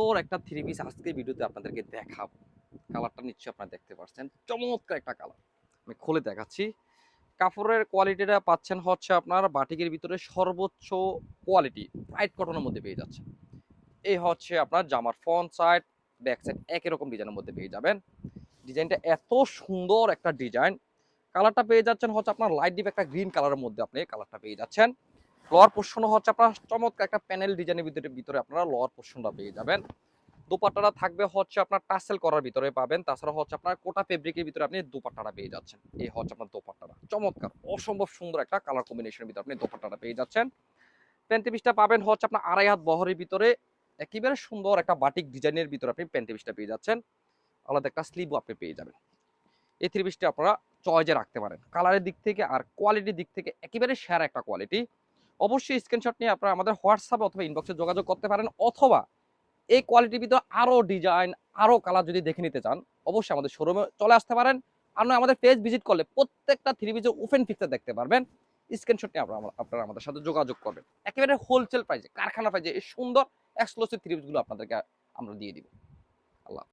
সুন্দর একটা three piece আজকে ভিডিওতে আপনাদেরকে দেখাবো। কালারটা নিশ্চয়ই আপনারা দেখতে পাচ্ছেন চমৎকার একটা কালার আমি খুলে দেখাচ্ছি। কাপড়ের কোয়ালিটিটা পাচ্ছেন হচ্ছে আপনার বাটিকের ভিতরে সর্বোচ্চ কোয়ালিটি হোয়াইট কটনের মধ্যে পেয়ে যাচ্ছে এই হচ্ছে আপনার জামার ফ্রন্ট সাইড ব্যাক সাইড একই রকম ডিজাইনের মধ্যে পেয়ে যাবেন। ডিজাইনটা এত সুন্দর একটা ডিজাইন কালারটা পেয়ে যাচ্ছেন হচ্ছে আপনার লাইট ডিপ একটা গ্রিন কালারের মধ্যে আপনি কালারটা পেয়ে যাচ্ছেন। লোয়ার পোর্শনও হচ্ছে আপনার চমৎকার একটা প্যানেল ডিজাইনের ভিতরে ভিতরে আপনারা লোয়ার পোর্শনটা পেয়ে যাবেন। দুপাট্টাটা থাকবে হচ্ছে আপনার টাসেল করার ভিতরে পাবেন। তাছাড়া হচ্ছে আপনার কোটা ফেব্রিকের ভিতরে আপনি দুপাট্টাটা পেয়ে যাচ্ছেন। এই হচ্ছে আপনার দোপাট্টাটা। চমৎকার, অসম্ভব সুন্দর একটা কালার কম্বিনেশনের ভিতরে আপনি দোপাট্টাটা পেয়ে যাচ্ছেন। প্যান্টি পিসটা পাবেন হচ্ছে আপনার আড়াই হাত বহরের ভিতরে। একেবারে সুন্দর একটা বাটিক ডিজাইনের ভিতরে আপনি প্যান্টি পিসটা পেয়ে যাচ্ছেন। আলাদা একটা স্লিভও আপনি পেয়ে যাবেন। এই থ্রি পিসটা আপনারা চয়েজে রাখতে পারেন। কালারের দিক থেকে আর কোয়ালিটির দিক থেকে একেবারে সেরা একটা কোয়ালিটি অবশ্যই স্ক্রিনশট নিয়ে আপনারা আমাদের হোয়াটসঅ্যাপে অথবা ইনবক্সে যোগাযোগ করতে পারেন, অথবা এই কোয়ালিটির ভিতরে আরও ডিজাইন আরও কালার যদি দেখে নিতে চান, অবশ্যই আমাদের শোরুমে চলে আসতে পারেন। আর আমাদের পেজ ভিজিট করলে প্রত্যেকটা থ্রি পিসের ওপেন পিকচার দেখতে পারবেন। স্ক্রিনশট নিয়ে আপনারা আপনারা আমাদের সাথে যোগাযোগ করবেন। একেবারে হোলসেল প্রাইসে কারখানা প্রাইসে এই সুন্দর এক্সক্লুসিভ থ্রি পিসগুলো আপনাদেরকে আমরা দিয়ে দিব।